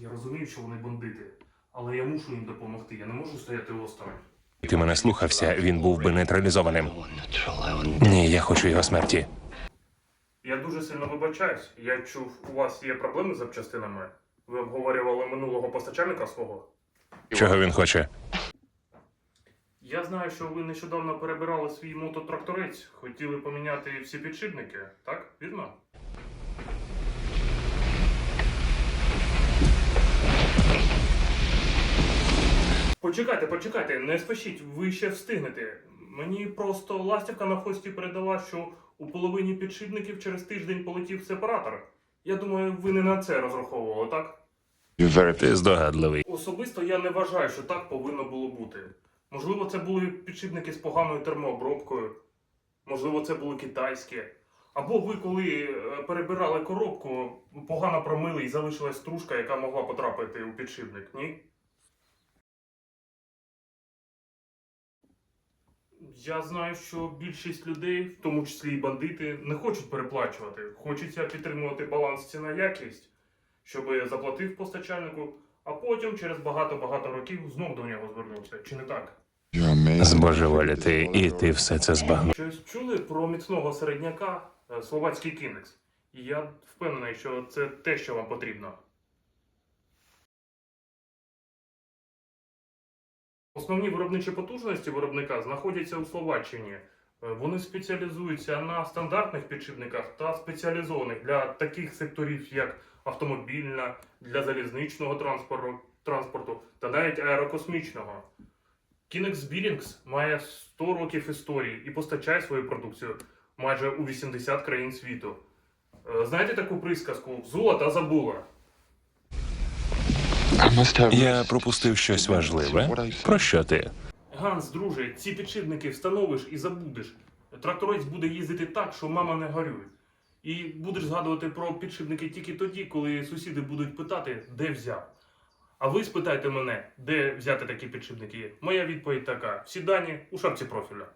Я розумію, що вони бандити, але я мушу їм допомогти. Я не можу стояти осторонь. Ти мене слухався, він був би нейтралізованим. Ні, я хочу його смерті. Я дуже сильно вибачаюсь. Я чув, у вас є проблеми з запчастинами. Ви обговорювали минулого постачальника свого. Чого він хоче? Я знаю, що ви нещодавно перебирали свій мототракторець, хотіли поміняти всі підшипники, так? Вірно? Почекайте, почекайте, не спішіть, ви ще встигнете. Мені просто ластівка на хості передала, що у половині підшипників через тиждень полетів сепаратор. Я думаю, ви не на це розраховували, так? Ти здогадливий. Особисто я не вважаю, що так повинно було бути. Можливо, це були підшипники з поганою термообробкою, можливо, це були китайські. Або ви, коли е, перебирали коробку, погано промили і залишилась стружка, яка могла потрапити у підшипник, ні? Я знаю, що більшість людей, в тому числі і бандити, не хочуть переплачувати. Хочеться підтримувати баланс ціна-якість, щоб заплатив постачальнику, а потім через багато-багато років знов до нього звернувся. Чи не так? Збожеволіти, і ти все це збагнув. Щось чули про міцного середняка е, словацький кінекс? І я впевнений, що це те, що вам потрібно. Основні виробничі потужності виробника знаходяться у Словаччині. Е, Вони спеціалізуються на стандартних підшипниках та спеціалізованих для таких секторів, як автомобільна, для залізничного транспорту, та навіть аерокосмічного. Kinex Billings має 100 років історії і постачає свою продукцію майже у 80 країн світу. Е, Знаєте таку присказку Зула та забула? Я пропустив щось важливе. Про що ти? Ганс, друже, ці підшипники встановиш і забудеш. Тракторець буде їздити так, що мама не горює. І будеш згадувати про підшипники тільки тоді, коли сусіди будуть питати, де взяв. А ви спитайте мене, де взяти такі підшипники. Моя відповідь така: всі дані у шапці профіля.